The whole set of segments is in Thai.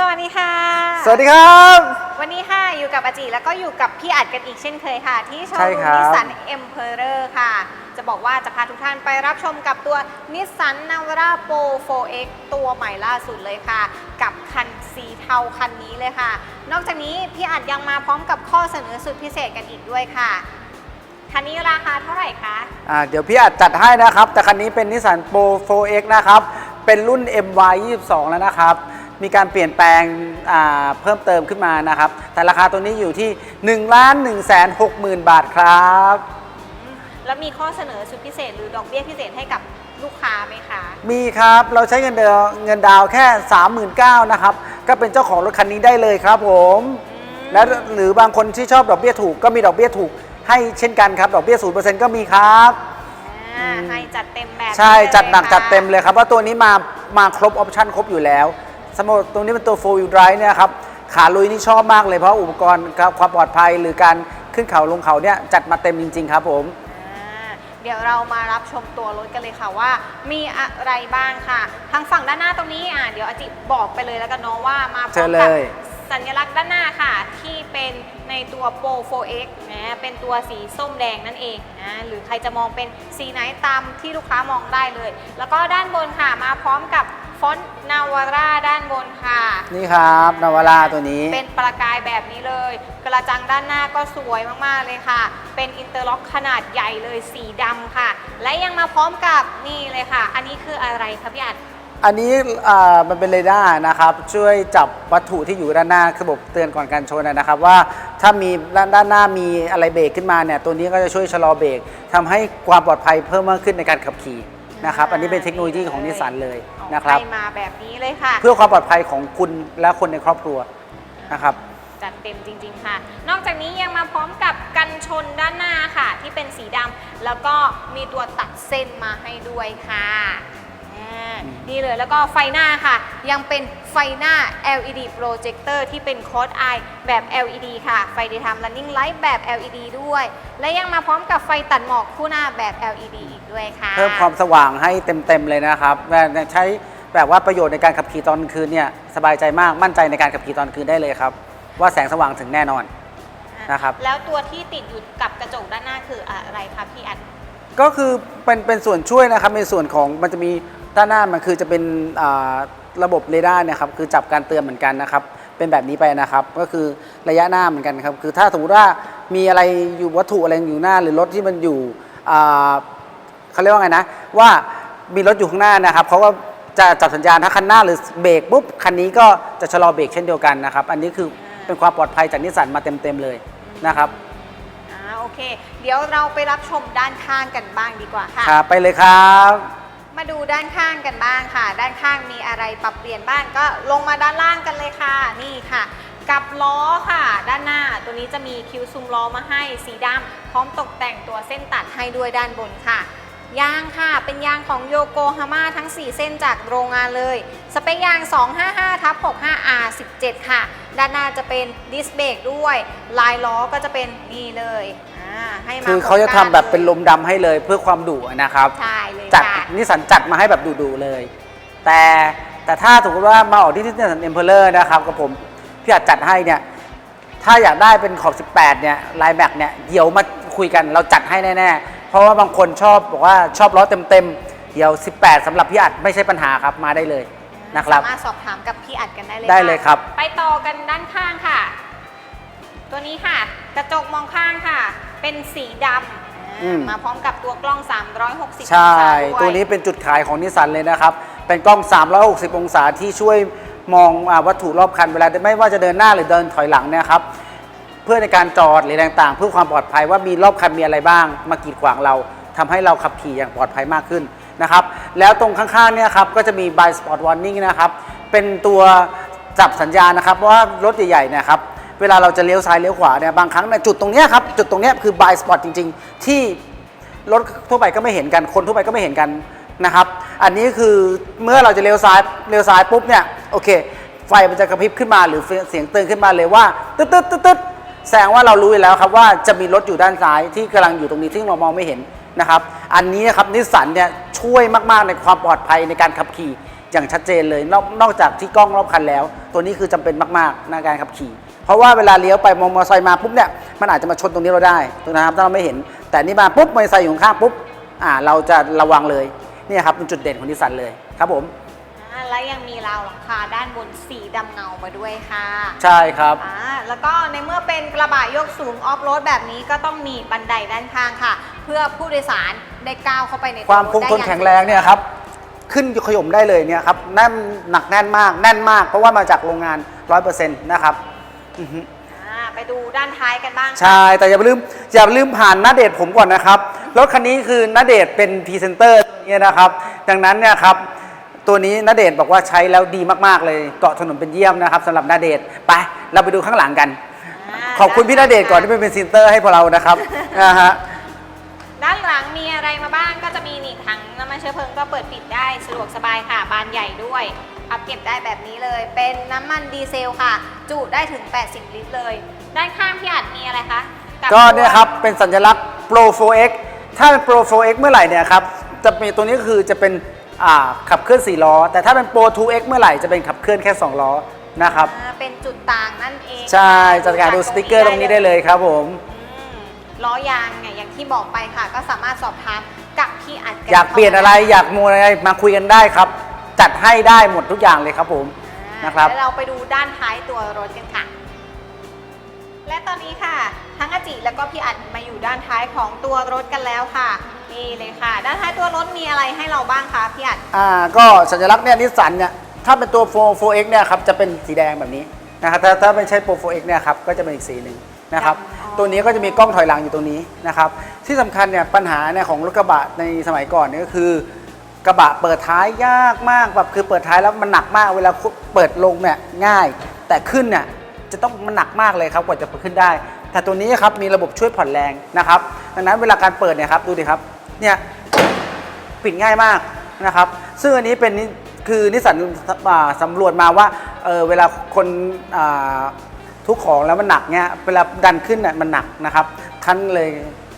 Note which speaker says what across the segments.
Speaker 1: สวัสดีค่ะ
Speaker 2: สวัสดีครับ
Speaker 1: วันนี้ค่ะอยู่กับอาจิแล้วก็อยู่กับพี่อัดกันอีกเช่นเคยค่ะ ที่โชว์
Speaker 2: ใช่
Speaker 1: รูม
Speaker 2: ครับ
Speaker 1: นิสสันเอ็มเพอร์ค่ะ จะบอกว่าจะพาทุกท่านไปรับชมกับตัวนิสสันนาวาร่าโปร 4X ตัวใหม่ล่าสุดเลยค่ะ กับคันสีเทาคันนี้เลยค่ะ นอกจากนี้พี่อัดยังมาพร้อมกับข้อเสนอสุดพิเศษกันอีกด้วยค่ะคันนี้ราคาเท่าไหร่คะ
Speaker 2: อ่าเดี๋ยวพี่อาจจัดให้นะครับ แต่คันนี้เป็นนิสสันโปร 4X นะครับ เป็นรุ่น MY 22 แล้วนะครับ มีการเปลี่ยนแปลงอ่าเพิ่มเติมขึ้นมานะครับ แต่ราคาตัวนี้อยู่ที่1 1 6 0 0 0 0 บาทครับ
Speaker 1: แล้วมีข้อเสนอสุดพิเศษหรือดอกเบี้ยพิเศษให้กับลูกค้าไหมคะ
Speaker 2: มีครับ เราใช้เงินเดือนเงินดาวน์แค่ 39,000นะครับ ก็เป็นเจ้าของรถคันนี้ได้เลยครับผม และหรือบางคนที่ชอบดอกเบี้ยถูกก็มีดอกเบี้ยถูกให้เช่นกันครับ ดอกเบี้ย 0%ก็มีครับ
Speaker 1: อ่าให้จัดเต็มแบบ
Speaker 2: ใช่
Speaker 1: นี้เลย
Speaker 2: จัดหนัก
Speaker 1: ค่ะ
Speaker 2: จัดเต็มเลยครับว่าตัวนี้มามาครบออปชั่นครบอยู่แล้ว สมมติตรงนี้เป็นตัว4 wheel drive เนี่ยครับขาลุยนี่ชอบมากเลยเพราะอุปกรณ์ครับความปลอดภัยหรือการขึ้นเขาลงเขาเนี่ยจัดมาเต็มจริง ๆ ครับผม
Speaker 1: อ่าเดี๋ยวเรามารับชมตัวรถกันเลยค่ะว่า มีอะไรบ้างค่ะ ทางฝั่งด้านหน้าตรงนี้อะเดี๋ยวอาจิบอกไปเลยแล้วกันเนาะว่ามาพร้
Speaker 2: เชิ
Speaker 1: อม
Speaker 2: ญเล
Speaker 1: กับ
Speaker 2: ย
Speaker 1: สัญลักษณ์ด้านหน้าค่ะ ที่เป็นในตัว Pro 4X นะเป็นตัวสีส้มแดงนั่นเองนะหรือใครจะมองเป็นสีไหนตามที่ลูกค้ามองได้เลย แล้วก็ด้านบนค่ะมาพร้อมกับ ฟอนต์นาวาร่าด้านบนค่ะ
Speaker 2: นี่ครับนาวาร่าตัวนี้
Speaker 1: เป็นประกายแบบนี้เลย กระจังด้านหน้าก็สวยมากๆเลยค่ะ เป็นอินเตอร์ล็อกขนาดใหญ่เลยสีดำค่ะ และยังมาพร้อมกับนี่เลยค่ะ อันนี้คืออะไรคะพี่อัด
Speaker 2: อันนี้อ่ามันเป็นเรดาร์นะครับ ช่วยจับวัตถุที่อยู่ด้านหน้าระบบเตือนก่อนการชนนะครับว่าถ้ามีด้านด้านหน้ามีอะไรเบรกขึ้นมาเนี่ยตัวนี้ก็จะช่วยชะลอเบรกทำให้ความปลอดภัยเพิ่มมากขึ้นในการขับขี่ นะครับอันนี้เป็นเทคโนโลยีของนิสสันเลยนะครับ
Speaker 1: ให้มาแบบนี้เลยค่ะ
Speaker 2: เพื่อความปลอดภัยของคุณและคนในครอบครัวนะครับ
Speaker 1: จัดเต็มจริง ๆ ค่ะ นอกจากนี้ยังมาพร้อมกับกันชนด้านหน้าค่ะ ที่เป็นสีดำแล้วก็มีตัวตัดเส้นมาให้ด้วยค่ะ อ่านี่เลยแล้วก็ไฟหน้าค่ะ ยังเป็นไฟหน้า LED projector ที่เป็นโค้ด i แบบ LED ค่ะ ไฟ daytime running light แบบ LED ด้วย และยังมาพร้อมกับไฟตัดหมอกคู่หน้าแบบ LED อีกด้วยค่ะ
Speaker 2: เพิ่มความสว่างให้เต็ม ๆ เลยนะครับและใช้แบบว่าประโยชน์ในการขับขี่ตอนกลางคืนเนี่ยสบายใจมากมั่นใจในการขับขี่ตอนกลางคืนได้เลยครับ ว่าแสงสว่างถึงแน่นอน นะครับ
Speaker 1: แล้วตัวที่ติดอยู่กับกระจกด้านหน้าคืออะไรคะพี่อัด
Speaker 2: ก็คือเป็นเป็นส่วนช่วยนะครับในส่วนของมันจะมี ด้านหน้ามันคือจะเป็นอ่าระบบเรดาร์เนะครับคือจับการเตือนเหมือนกันนะครับ เป็นแบบนี้ไปนะครับ ก็คือระยะหน้าเหมือนกันครับ คือถ้าสมมติว่ามีอะไรอยู่วัตถุอะไรอยู่หน้า หรือรถที่มันอยู่อ่าเขาเรียกว่าไงนะว่ามีรถอยู่ข้างหน้านะครับเขาก็จะจับสัญญาณถ้าคันหน้าหรือเบรกปุ๊บคันนี้ก็จะชะลอเบรกเช่นเดียวกันนะครับ อันนี้คือเป็นความปลอดภัยจากนิสสันมาเต็มๆเลยนะครับ
Speaker 1: อ่าโอเค เดี๋ยวเราไปรับชมด้านข้างกันบ้างดีกว่าค่ะ
Speaker 2: ครับไปเลยครับ
Speaker 1: มาดูด้านข้างกันบ้างค่ะ ด้านข้างมีอะไรปรับเปลี่ยนบ้างก็ลงมาด้านล่างกันเลยค่ะ นี่ค่ะ กับล้อค่ะ ด้านหน้าตัวนี้จะมีคิ้วซุ้มล้อมาให้สีดำพร้อมตกแต่งตัวเส้นตัดให้ด้วยด้านบนค่ะยางค่ะ เป็นยางของโยโกฮาม่าทั้ง 4 เส้นจากโรงงานเลย สเปคยาง 255ทับ 65R17 ค่ะ ด้านหน้าจะเป็นดิสเบรกด้วย ลายล้อก็จะเป็นนี่เลยอ่าให้มา
Speaker 2: คือเขาจะทำแบบเป็นลมดำให้เลยเพื่อความดุนะครับ
Speaker 1: ใช่เลย
Speaker 2: จัด
Speaker 1: ค่ะ
Speaker 2: นิสสันจัดมาให้แบบดุๆเลย แต่แต่ถ้าสมมติว่ามาออกที่นิสสันเอ็มเพลเลอร์นะครับกับผมพี่อาจจัดให้เนี่ยถ้าอยากได้เป็นขอบ 18 เนี่ยลายแม็กเนี่ยเดี๋ยวมาคุยกันเราจัดให้แน่ๆ เพราะว่าบางคนชอบบอกว่าชอบล้อเต็มๆ เดี๋ยว 18สำหรับพี่อัดไม่ใช่ปัญหาครับมาได้เลยนะครับ
Speaker 1: สามารถสอบถามกับพี่อัดกันได้เลย
Speaker 2: ได้
Speaker 1: ค่ะ
Speaker 2: เลยครับ
Speaker 1: ไปต่อกันด้านข้างค่ะ ตัวนี้ค่ะ กระจกมองข้างค่ะ เป็นสีดำ
Speaker 2: อืม
Speaker 1: มาพร้อมกับตัวกล้อง 360
Speaker 2: ใช่
Speaker 1: องศาด้วย
Speaker 2: ตัวนี้เป็นจุดขายของนิสสันเลยนะครับ เป็นกล้อง 360 องศาที่ช่วยมองอาวัตถุรอบคันเวลาไม่ว่าจะเดินหน้าหรือเดินถอยหลังเนี่ยครับ เพื่อในการจอดหรืออะไรต่างๆ เพื่อความปลอดภัยว่ามีรอบคันมีอะไรบ้าง มากีดขวางเราทำให้เราขับขี่อย่างปลอดภัยมากขึ้นนะครับ แล้วตรงข้างๆเนี่ยครับก็จะมี by spot warning นะครับ เป็นตัวจับสัญญาณนะครับเพราะว่ารถใหญ่ๆเนะครับ เวลาเราจะเลี้ยวซ้ายเลี้ยวขวาเนี่ยบางครั้งเนี่ยจุดตรงเนี้ยครับจุดตรงเนี้ยคือ by spot จริง ๆ ที่รถทั่วไปก็ไม่เห็นกันคนทั่วไปก็ไม่เห็นกันนะครับอันนี้คือเมื่อเราจะเลี้ยวซ้ายเลี้ยวซ้ายปุ๊บเนี่ยโอเค ไฟมันจะกระพริบขึ้นมาหรือเสียงเตือนขึ้นมาเลยว่าตึ๊ดตึ๊ดตึ๊ดตึ๊ดแสดงว่าเรารู้อยู่แล้วครับว่าจะมีรถอยู่ด้านซ้ายที่กำลังอยู่ตรงนี้ที่เรามองไม่เห็นนะครับอันนี้นะครับนิสสันเนี่ยช่วยมากๆในความปลอดภัยในการขับขี่อย่างชัดเจนเลยนอกนอกจากที่กล้องรอบคันแล้ว ตัวนี้คือจำเป็นมากๆในการขับขี่ เพราะว่าเวลาเลี้ยวไปมอเตอร์ไซค์มาปุ๊บเนี่ยมันอาจจะมาชนตรงนี้เราได้ถูกนะครับถ้าเราไม่เห็น แต่นี่มาปุ๊บมอเตอร์ไซค์อยู่ข้างๆปุ๊บอ่าเราจะระวังเลยเนี่ยครับเป็นจุดเด่นของนิสสันเลยครับผม
Speaker 1: อ่าและยังมีราวหลังคาด้านบนสีดำเงามาด้วยค่ะ
Speaker 2: ใช่ครับ
Speaker 1: อ่าแล้วก็ในเมื่อเป็นกระบะยกสูงออฟโรดแบบนี้ก็ต้องมีบันไดด้านข้างค่ะ เพื่อผู้โดยสารได้ก้าวเข้าไปในตัว
Speaker 2: ความคง
Speaker 1: รถ
Speaker 2: ทน
Speaker 1: ได้อย่า
Speaker 2: แข็งแรงเนี่ยครับขึ้นขยมได้เลยเนี่ยครับแน่นหนักแน่นมากแน่นมาก เพราะว่ามาจากโรงงาน 100%นะครับ อือฮึ
Speaker 1: อ่าไปดูด้านท้ายกันบ้างค่ะ
Speaker 2: ใช่แต่อย่าลืมอย่าลืมผ่านหน้าเดทผมก่อนนะครับรถคันนี้คือหน้าเดทเป็นพรีเซนเตอร์เนี่ยนะครับ ดังนั้นเนี่ยครับตัวนี้หน้าเดทบอกว่าใช้แล้วดีมากๆเลยเกาะถนนเป็นเยี่ยมนะครับสำหรับหน้าเดทไปเราไปดูข้างหลังกันาขอบคุณพี่หน้าเดทก่อนที่เป็นพรีเซนเตอร์ให้พวกเรานะครับนะฮะ
Speaker 1: ด้านหลัง มีอะไรมาบ้างก็จะมีนี่ถังน้ำมันเชื้อเพลิงก็เปิดปิดได้สะดวกสบายค่ะ บานใหญ่ด้วยอับเก็บได้แบบนี้เลย เป็นน้ำมันดีเซลค่ะ จุได้ถึง 80 ลิตรเลย ด้านข้างพี่อัดมีอะไรคะบ
Speaker 2: ก็เนี่ยครับ เป็นสัญลักษณ์ Pro 4X ถ้าเป็น Pro 4X เมื่อไหร่เนี่ยครับ จะมีตัวนี้คือจะเป็นอ่าขับเคลื่อน 4 ล้อ แต่ถ้าเป็น Pro 2X เมื่อไหร่จะเป็นขับเคลื่อนแค่ 2 ล้อนะครับ
Speaker 1: อ่าเป็นจุดต่างนั่นเอง
Speaker 2: ใช่ จัดการดูสติกเกอร์ตรงนี้ได้เลยครับผม
Speaker 1: อืม ล้อยางไงอย่างที่บอกไปค่ะ ก็สามารถสอบถามกับพี่อัด
Speaker 2: อยากเปลี่ยนอะไรอยากมูอะไรมาคุยกันได้ครับ จัดให้ได้หมดทุกอย่างเลยครับผม
Speaker 1: อ่า
Speaker 2: นะครับ
Speaker 1: แล้วเราไปดูด้านท้ายตัวรถกันค่ะ และตอนนี้ค่ะ ทั้งอาจิแล้วก็พี่อัดมาอยู่ด้านท้ายของตัวรถกันแล้วค่ะนี่เลยค่ะ ด้านท้ายตัวรถมีอะไรให้เราบ้างคะพี่อัด
Speaker 2: อ่าก็สัญลักษณ์เนี่ยนิสสันเนี่ยถ้าเป็นตัว 4 4X เนี่ยครับจะเป็นสีแดงแบบนี้นะครับถ้าถ้าไม่ใช่ Pro 4X เนี่ยครับก็จะเป็นอีกสีหนึ่ง นะครับ
Speaker 1: อ๋อ
Speaker 2: ตัวนี้ก็จะมีกล้องถอยหลังอยู่ตรงนี้นะครับที่สำคัญเนี่ยปัญหาเนี่ยของรถกระบะในสมัยก่อนเนี่ยก็คือกระบะเปิดท้ายยากมากแบบคือเปิดท้ายแล้วมันหนักมากเวลาเปิดลงเนี่ยง่าย แต่ขึ้นเนี่ยจะต้องมันหนักมากเลยครับกว่าจะขึ้นได้ แต่ตัวนี้ครับมีระบบช่วยผ่อนแรงนะครับดังนั้นเวลาการเปิดเนี่ยครับดูดิครับเนี่ยปิดง่ายมากนะครับซึ่งอันนี้เป็นนิคือนิสสันอ่าสำรวจมาว่าเออเวลาคนอ่า ทุกของแล้วมันหนักเนี่ยเวลาดันขึ้นน่ะมันหนักนะครับท่านเลย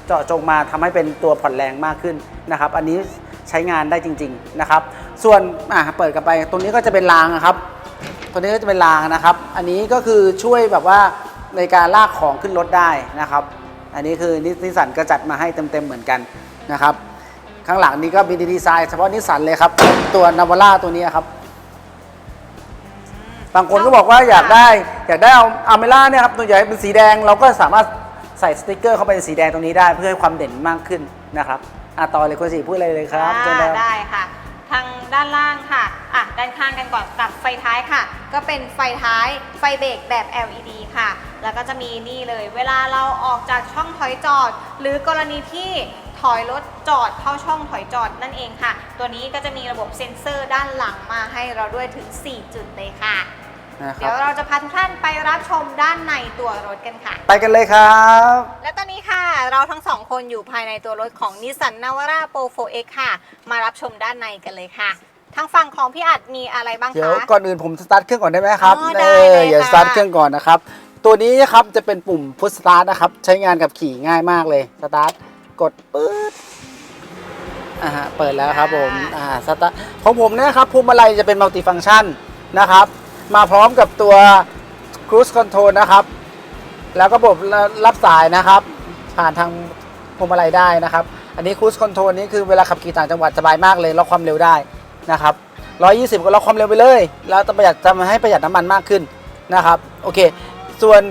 Speaker 2: เจาะจงมาทำให้เป็นตัวผ่อนแรงมากขึ้นนะครับ อันนี้ใช้งานได้จริง ๆนะครับ ส่วนอ่าเปิดกันไปตรงนี้ก็จะเป็นรางนะครับตัวนี้ก็จะเป็นรางนะครับ อันนี้ก็คือช่วยแบบว่าในการลากของขึ้นรถได้นะครับ อันนี้คือนิสสันก็จัดมาให้เต็มๆเหมือนกันนะครับ ข้างหลังนี้ก็มีดีไซน์เฉพาะนิสสันเลยครับตัวนาวาร่าตัวนี้ครับ บางคนก็บอกว่าอยากได้อยากได้เอาอาเมล่าเนี่ยครับตัวใหญ่เป็นสีแดงเราก็สามารถใส่สติกเกอร์เข้าไปในสีแดงตรงนี้ได้เพื่อให้ความเด่นมากขึ้นนะครับอะต่อเลยคุณสีพูดอะไรเลยครับ
Speaker 1: อ่า
Speaker 2: เชิญครับ
Speaker 1: ได้ค่ะ ทางด้านล่างค่ะอะ ด้านข้างกันก่อนกับไฟท้ายค่ะ ก็เป็นไฟท้ายไฟเบรกแบบ LED ค่ะ แล้วก็จะมีนี่เลย เวลาเราออกจากช่องถอยจอด หรือกรณีที่ ถอยรถจอดเข้าช่องถอยจอดนั่นเองค่ะ ตัวนี้ก็จะมีระบบเซ็นเซอร์ด้านหลังมาให้เราด้วยถึง 4 จุดเลยค่ะ
Speaker 2: นะค
Speaker 1: เดี๋
Speaker 2: รั
Speaker 1: ยว
Speaker 2: บ
Speaker 1: เราจะพาทุกท่านไปรับชมด้านในตัวรถกันค่ะ
Speaker 2: ไปกันเลยครับ
Speaker 1: และตอนนี้ค่ะ เราทั้งสองคนอยู่ภายในตัวรถของ Nissan Navara Pro 4X ค่ะ มารับชมด้านในกันเลยค่ะทางฝั่งของพี่อัดมีอะไรบ้าง
Speaker 2: เดี๋ยว
Speaker 1: คะ
Speaker 2: ก่อนอื่นผมสตาร์ทเครื่องก่อนได้ไหมครับ
Speaker 1: อ๋อได้
Speaker 2: เอ
Speaker 1: เล
Speaker 2: อยอย่า
Speaker 1: ค่ะ
Speaker 2: สตาร์ทเครื่องก่อนนะครับ ตัวนี้นะครับจะเป็นปุ่มพุชสตาร์ทนะครับ ใช้งานกับขี่ง่ายมากเลย สตาร์ท กดปื๊ดอ่าฮะเปิดแล้วครับผมอ่าสตาร์ทของผมเนะครับพวงมาลัยจะเป็นมัลติฟัง c t ชันนะครับ มาพร้อมกับตัว Cruise Control นะครับ แล้วก็ระบบรับสายนะครับ ผ่านทางพวงมาลัยได้นะครับ อันนี้ Cruise Control นี้คือเวลาขับขี่ต่างจังหวัดสบายมากเลยล็อกความเร็วได้นะครับ120 ก็ล็อกความเร็วไปเลย แล้วจะประหยัดจะให้ประหยัดน้ำมันมากขึ้นนะครับ โอเค ส่วน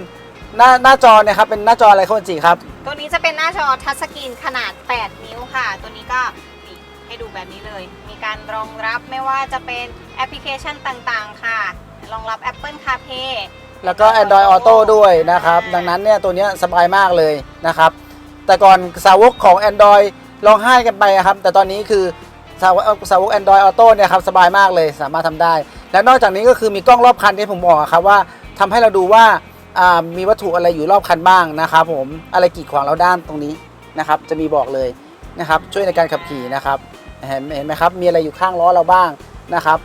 Speaker 2: หน้าหน้าจอเนะครับเป็นหน้าจออะไรครับคุณจีครับ
Speaker 1: ตัวนี้จะเป็นหน้าจอทัชสกรีนขนาด 8 นิ้วค่ะ ตัวนี้ก็นี่ให้ดูแบบนี้เลย มีการรองรับไม่ว่าจะเป็นแอปพลิเคชันต่างๆ ค่ะ รองรับ Apple CarPlay
Speaker 2: แล้วก็ Android Auto ด้วยนะครับ ดังนั้นเนี่ยตัวเนี้ยสบายมากเลยนะครับ แต่ก่อนสาวกของ Android ร้องไห้กันไปอะครับ แต่ตอนนี้คือสาวกสาวก Android Auto เนี่ยครับสบายมากเลยสามารถทำได้ และนอกจากนี้ก็คือมีกล้องรอบคันที่ผมบอกอะครับว่าทำให้เราดูว่าอ่า มีวัตถุอะไรอยู่รอบคันบ้างนะครับผมอะไรกีดขวางเราด้านตรงนี้นะครับ จะมีบอกเลยนะครับ ช่วยในการขับขี่นะครับเห็นเห็นไหมครับ มีอะไรอยู่ข้างล้อเราบ้างนะครับ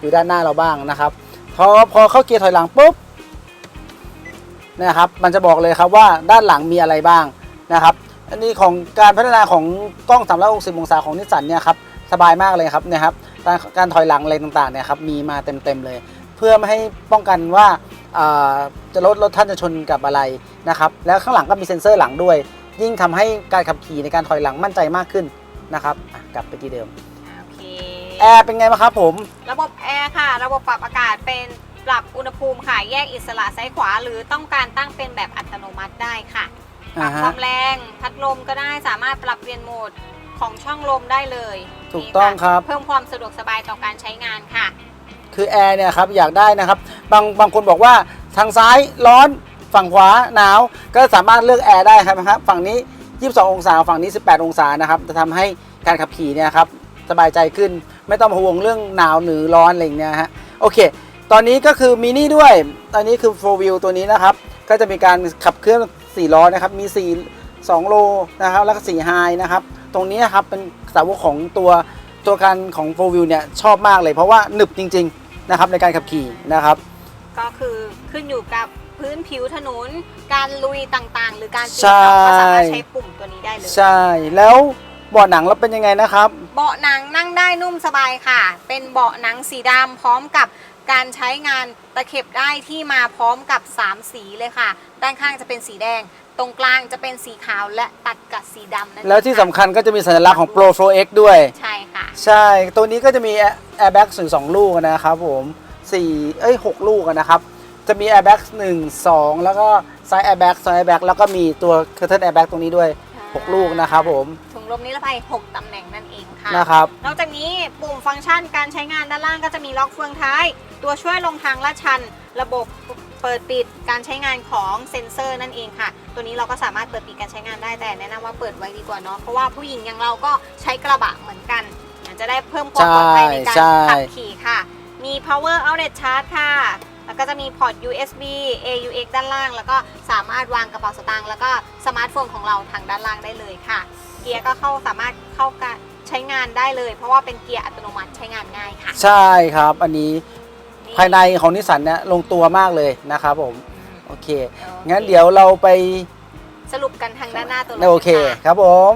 Speaker 2: อยู่ด้านหน้าเราบ้างนะครับพอพอเข้าเกียร์ถอยหลังปุ๊บนะครับ มันจะบอกเลยครับว่าด้านหลังมีอะไรบ้างนะครับ อันนี้ของการพัฒนาของกล้อง 360 องศาของนิสสันเนี่ยครับสบายมากเลยครับนี่ยครับการถอยหลังอะไรต่างๆเนี่ยครับมีมาเต็มๆเลย เพื่อไม่ให้ป้องกันว่า จะรถรถท่านจะชนกับอะไรนะครับแล้วข้างหลังก็มีเซ็นเซอร์หลังด้วย ยิ่งทำให้การขับขี่ในการถอยหลังมั่นใจมากขึ้นนะครับอะกลับไปที่เดิม
Speaker 1: โอเค
Speaker 2: แอร์เป็นไงบ้างครับผม
Speaker 1: ระบบแอร์ค่ะ ระบบปรับอากาศเป็นปรับอุณหภูมิค่ะ แยกอิสระซ้ายขวา หรือต้องการตั้งเป็นแบบอัตโนมัติได้ค่ะปรับ
Speaker 2: อ่าฮะ
Speaker 1: ความแรงพัดลมก็ได้สามารถปรับเปลี่ยนโหมดของช่องลมได้เลย
Speaker 2: ถูกต้อง
Speaker 1: นี่ะ
Speaker 2: ครับ
Speaker 1: เพิ่มความสะดวกสบายต่อการใช้งานค่ะ
Speaker 2: คือแอร์เนี่ยครับอยากได้นะครับ บางบางคนบอกว่าทางซ้ายร้อนฝั่งขวาหนาว ก็สามารถเลือกแอร์ได้ครับนะครับฝั่งนี้ 22 องศาฝั่งนี้ 18 องศานะครับจะทำให้การขับขี่เนี่ยครับสบายใจขึ้น ไม่ต้องห่วงเรื่องหนาวหรือร้อนอะไรเงี้ยฮะโอเค ตอนนี้ก็คือมินิด้วย ตอนนี้คือ 4 wheel ตัวนี้นะครับ ก็จะมีการขับเคลื่อน4ล้อนะครับมี 4 2 โลนะครับแล้วก็4 high นะครับ ตรงนี้นะครับเป็นสาวกของตัวตัวการของ 4 wheel เนี่ยชอบมากเลยเพราะว่าหนึบจริง ๆ นะครับในการขับขี่นะครับ
Speaker 1: ก็คือขึ้นอยู่กับพื้นผิวถนน การลุยต่างๆ หรือการปีน
Speaker 2: ใช่
Speaker 1: เขาก็สามารถใช้ปุ่มตัวนี้ได้เลย
Speaker 2: ใช่ แล้วเบาะหนังเราเป็นยังไงนะครับ
Speaker 1: เบาะหนังนั่งได้นุ่มสบายค่ะ เป็นเบาะหนังสีดำพร้อมกับการใช้งานตะเข็บได้ที่มาพร้อมกับ 3 สีเลยค่ะ ด้านข้างจะเป็นสีแดง ตรงกลางจะเป็นสีขาวและตัดกับสีดำนั่นเอง
Speaker 2: แล้วที่
Speaker 1: ค่ะ
Speaker 2: สำคัญก็จะมีสัญลักษณ์ของ Pro 4 X ด้วย
Speaker 1: ใช่ค่ะ
Speaker 2: ใช่ ตัวนี้ก็จะมีแอร์แบ็กถึง2ลูกนะครับผม 4 เอ้ย 6 ลูกนะครับ จะมีแอร์แบ็ก1 2 แล้วก็ไซด์แอร์แบ็กไซด์แอร์แบ็กแล้วก็มีตัวเคอร์เทนแอร์แบ็กตรงนี้ด้วย 6 ลูกนะครับผม
Speaker 1: ถุงลมนิรภัย6ตำแหน่งนั่นเองค่ะ
Speaker 2: นะครับ
Speaker 1: นอกจากนี้ปุ่มฟังก์ชันการใช้งานด้านล่างก็จะมีล็อกเฟืองท้าย ตัวช่วยลงทางลาดชัน ระบบเปิดปิดการใช้งานของเซ็นเซอร์นั่นเองค่ะ ตัวนี้เราก็สามารถเปิดปิดการใช้งานได้แต่แนะนำว่าเปิดไว้ดีกว่าเนาะ เพราะว่าผู้หญิงอย่างเราก็ใช้กระบะเหมือนกันอาจจะได้เพิ่มความปลอดภัยในการ
Speaker 2: ใช่
Speaker 1: ขับขี่ค่ะ มี power outlet charge ค่ะ แล้วก็จะมีพอร์ต USB AUX ด้านล่าง แล้วก็สามารถวางกระเป๋าสตางค์แล้วก็สมาร์ทโฟนของเราทางด้านล่างได้เลยค่ะ เกียร์ก็เข้าสามารถเข้าการใช้งานได้เลย เพราะว่าเป็นเกียร์อัตโนมัติใช้งานง่ายค่ะ
Speaker 2: ใช่ครับ อันนี้ภายในของนิสสันเนี่ยลงตัวมากเลยนะครับผม โอเค งั้นเดี๋ยวเราไป
Speaker 1: สรุปกันทางด้านหน้าตัวรถ
Speaker 2: โอเค
Speaker 1: ค่ะ
Speaker 2: ครับผม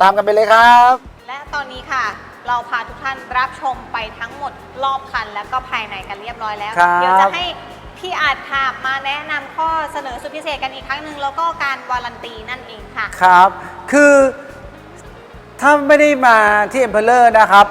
Speaker 2: ตามกันไปเลยครับ
Speaker 1: และตอนนี้ค่ะ เราพาทุกท่านรับชมไปทั้งหมด รอบคันแล้วก็ภายในกันเรียบร้อยแล้ว
Speaker 2: ครับ
Speaker 1: เดี๋ยวจะให้พี่อาจค่ะมาแนะนำข้อเสนอสุดพิเศษกันอีกครั้งหนึ่งแล้วก็การวารันตีนั่นเองค่ะ
Speaker 2: ครับ คือถ้าไม่ได้มาที่ e m p e r o r นะครับ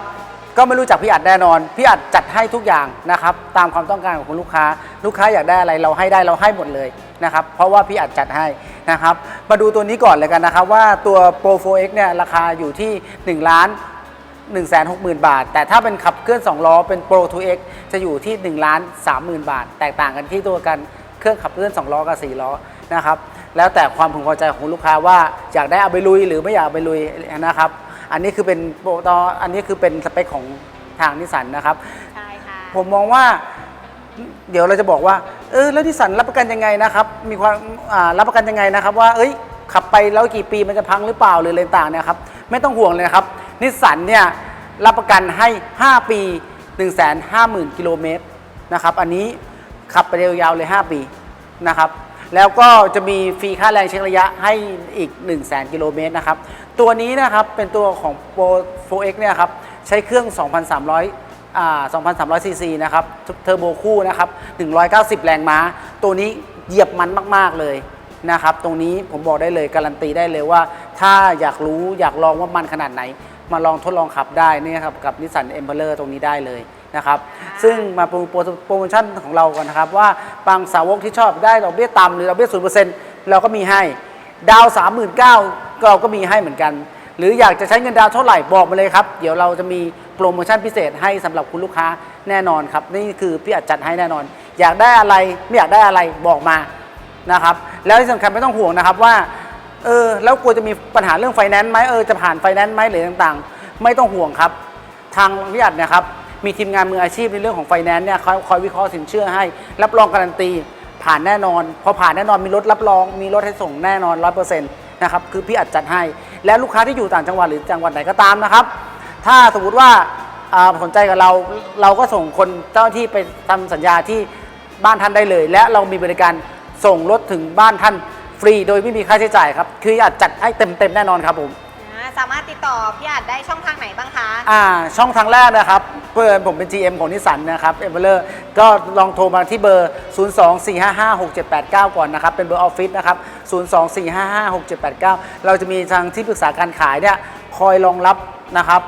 Speaker 2: ก็ไม่รู้จักพี่อัดแน่นอน พี่อัดจัดให้ทุกอย่างนะครับ ตามความต้องการของคุณลูกค้า ลูกค้าอยากได้อะไรเราให้ได้เราให้หมดเลยนะครับ เพราะว่าพี่อัดจัดให้นะครับ มาดูตัวนี้ก่อนเลยกันนะครับ ว่าตัว Pro 4X เนี่ยราคาอยู่ที่1ล้าน 1 6 0 0 0 0 บาท แต่ถ้าเป็นขับเคลื่อน 2 ล้อเป็น Pro 2X จะอยู่ที่ 1 ล้าน30,000 บาท แตกต่างกันที่ตัวกันเครื่องขับเคลื่อน 2 ล้อกับ 4 ล้อนะครับแล้วแต่ความพึงพอใจของลูกค้าว่าอยากได้เอาไปลุยหรือไม่อยากเอาไปลุยนะครับ อันนี้คือเป็นโปรตออันนี้คือเป็นสเปคของทางนิสสันนะครับ
Speaker 1: ใช่ค่ะ
Speaker 2: ผมมองว่าเดี๋ยวเราจะบอกว่าเออแล้วนิสสันรับประกันยังไงนะครับ มีความอ่ารับประกันยังไงนะครับว่าเอ้ย ขับไปแล้วกี่ปีมันจะพังหรือเปล่าหรืออะไรต่างเนี่ยครับไม่ต้องห่วงเลยนะครับนิสสันเนี่ยรับประกันให้ 5 ปี 150,000 กิโลเมตรนะครับอันนี้ขับไปยาวๆเลย 5 ปีนะครับแล้วก็จะมีฟรีค่าแรงเช็คระยะให้อีก 1 0 0 0 0แกิโลเมตรนะครับตัวนี้นะครับเป็นตัวของ Pro 4X เนี่ยครับใช้เครื่อง 2,300อ่า2,300ซีซีนะครับเทอร์โบคู่นะครับ190 แรงม้า ตัวนี้เหยียบมันมาก ๆ เลย นะครับ ตรงนี้ผมบอกได้เลยการันตีได้เลยว่า ถ้าอยากรู้อยากลองว่ามันขนาดไหน มาลองทดลองขับได้นี่ครับกับนิสสันเอ็มเพลเลอร์ตรงนี้ได้เลยนะครับ ซึ่งมาโปรโปรโมชั่นของเรากันนะครับ ว่าบางสาวกที่ชอบได้ดอกเบี้ยต่ำหรือดอกเบี้ยศูนย์เปอร์เซ็นต์เราก็มีให้ดาวสามหมื่นเก้าเราก็มีให้เหมือนกัน หรืออยากจะใช้เงินดาวเท่าไหร่บอกมาเลยครับ เดี๋ยวเราจะมีโปรโมชั่นพิเศษให้สำหรับคุณลูกค้าแน่นอนครับ นี่คือพี่อัดจัดให้แน่นอน อยากได้อะไรไม่อยากได้อะไรบอกมา นะครับแล้วที่สำคัญไม่ต้องห่วงนะครับว่าเออแล้วกลัวจะมีปัญหาเรื่องไฟแนนซ์ไหมเออจะผ่านไฟแนนซ์ไหมหรือต่างๆ ไม่ต้องห่วงครับ ทางพี่อัดนะครับมีทีมงานมืออาชีพในเรื่องของไฟแนนซ์เนี่ยคอยคอยวิเคราะห์สินเชื่อให้ รับรองการันตี ผ่านแน่นอน พอผ่านแน่นอนมีรถรับรอง มีรถให้ส่งแน่นอนร้อยเปอร์เซ็นต์นะครับคือพี่อัดจัดให้ และลูกค้าที่อยู่ต่างจังหวัดหรือจังหวัดไหนก็ตามนะครับ ถ้าสมมติว่าสนใจกับเราเราก็ส่งคนเจ้าหน้าที่ไปทำสัญญาที่บ้านท่านได้เลย และเรามีบริการ ส่งรถถึงบ้านท่านฟรีโดยไม่มีค่าใช้จ่ายครับ คืออัดจัดให้เต็มๆแน่นอนครับผม
Speaker 1: อ่าสามารถติดต่อพี่อาจได้ช่องทางไหนบ้างคะ
Speaker 2: อ่าช่องทางแรกนะครับเพื่อนผมเป็น GM ของนิสสันนะครับเอเวอร์ก็ลองโทรมาที่เบอร์ 024556789 ก่อนนะครับ เป็นเบอร์ออฟฟิศนะครับ 024556789 เราจะมีทางที่ปรึกษาการขายเนี่ยคอยรองรับนะครับ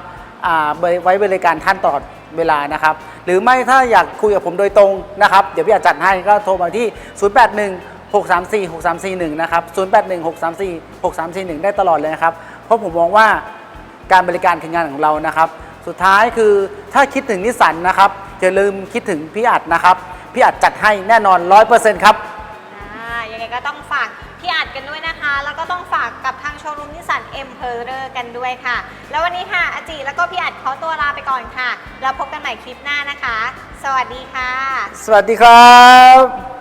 Speaker 2: อ่าไว้บริการท่านตลอด เวลานะครับ หรือไม่ถ้าอยากคุยกับผมโดยตรงนะครับ เดี๋ยวพี่อาจจัดให้ก็โทรมาที่ 081 634 6341 นะครับ 081 634 6341 ได้ตลอดเลยนะครับ เพราะผมมองว่าการบริการคืองานของเรานะครับ สุดท้ายคือถ้าคิดถึงนิสสันนะครับอย่าลืมคิดถึงพี่อัดนะครับ พี่อัดจัดให้แน่นอน 100%ครับ
Speaker 1: อ่ายังไงก็ต้องฝาก พี่อัดกันด้วยนะคะ แล้วก็ต้องฝากกับทางโชว์รูมนิสสันเอ็มเพอร์กันด้วยค่ะ แล้ววันนี้ค่ะอาจิแล้วก็พี่อัดขอตัวลาไปก่อนค่ะ แล้วพบกันใหม่คลิปหน้านะคะ สวัสดีค่ะ
Speaker 2: สวัสดีครับ